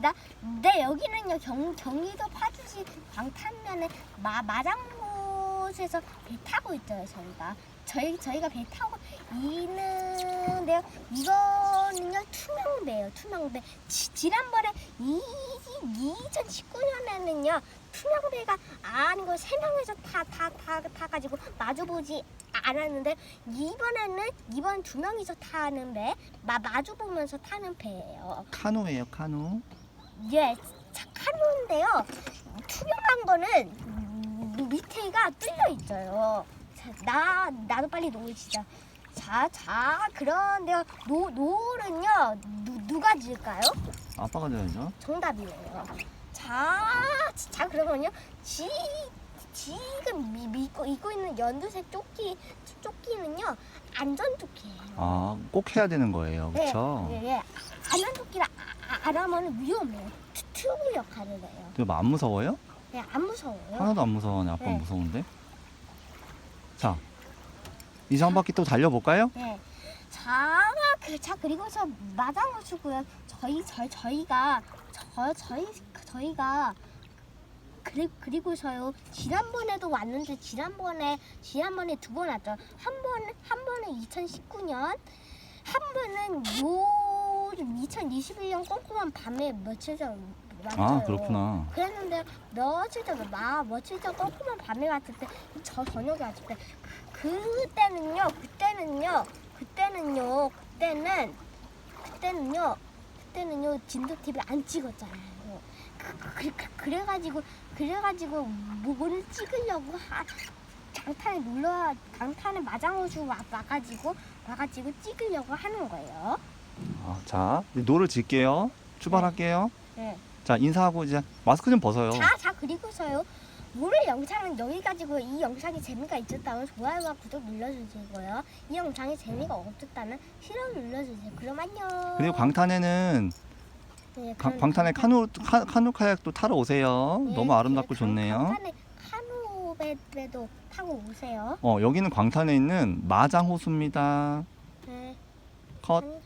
있습니다. 네, 여기는요 경, 경기도 파주시 광탄면에 마, 마장못에서 배 타고 있어요 저희가. 저희 저희가 배 타고 있는데요. 이거는요 투명배예요. 투명배. 지, 지난번에 이, 2019년에는요 투명배가 아니고 세 명이서 타타타 타가지고 마주보지 않았는데 이번에는 이번 두 명이서 타는 배 마, 마주 보면서 타는 배예요. 카누예요, 카누. 예, 착한인데요. 투명한 거는 밑에가 뚫려 있어요. 자, 나 나도 빨리 노을 치자. 자, 자, 그런데요. 노 노을은요 누, 누가 질까요? 아빠가 져야죠. 정답이에요. 자, 자 그러면요. 지 지금 미, 믿고 입고 있는 연두색 조끼 조끼는요 안전 조끼예요. 아, 꼭 해야 되는 거예요. 그렇죠? 예, 예. 안전 조끼를 안 하면 위험해요. 튜- 튜브 역할을 해요. 근데 뭐안 무서워요? 네, 안 무서워요. 하나도 안 무서워네. 아빠 네. 무서운데. 자, 이제 한 바퀴 또 달려볼까요? 네. 자, 그, 자 그리고서 마장호수고요. 저희 저 저희가 저 저희 저희가 그리, 그리고서요 지난번에도 왔는데 지난번에 지난번에 두 번 왔죠. 한 번 한 번은 2019년, 한 번은 요 2021년 꼼꼼한 밤에 며칠 전 왔어요. 아, 그렇구나. 그랬는데 며칠 전, 마, 며칠 전 꼼꼼한 밤에 왔을 때, 저 저녁에 왔을 때, 그, 그때는요, 그때는요, 그때는요, 그때는, 그때는요, 그때는요, 진도 TV 안 찍었잖아요. 그, 그, 그, 그래가지고, 그래가지고, 뭐를 찍으려고 하, 장탄에 놀러, 장탄에 마장호수 와, 와가지고, 와가지고 찍으려고 하는 거예요. 아, 자, 노를 질게요. 출발할게요. 네. 자, 인사하고 이제 마스크 좀 벗어요. 자, 자 그리고서요. 오늘 영상은 여기까지고요. 이 영상이 재미가 있었다면 좋아요와 구독 눌러주시고요. 이 영상이 재미가 없었다면 싫어 눌러주세요. 그럼 안녕. 그리고 광탄에는 네, 가- 그럼- 광탄에 카누 카, 카누 카약도 타러 오세요. 네, 너무 아름답고 네, 강- 좋네요. 강산에 카누배도 타고 오세요. 어, 여기는 광탄에 있는 마장 호수입니다. 네, 컷. 강-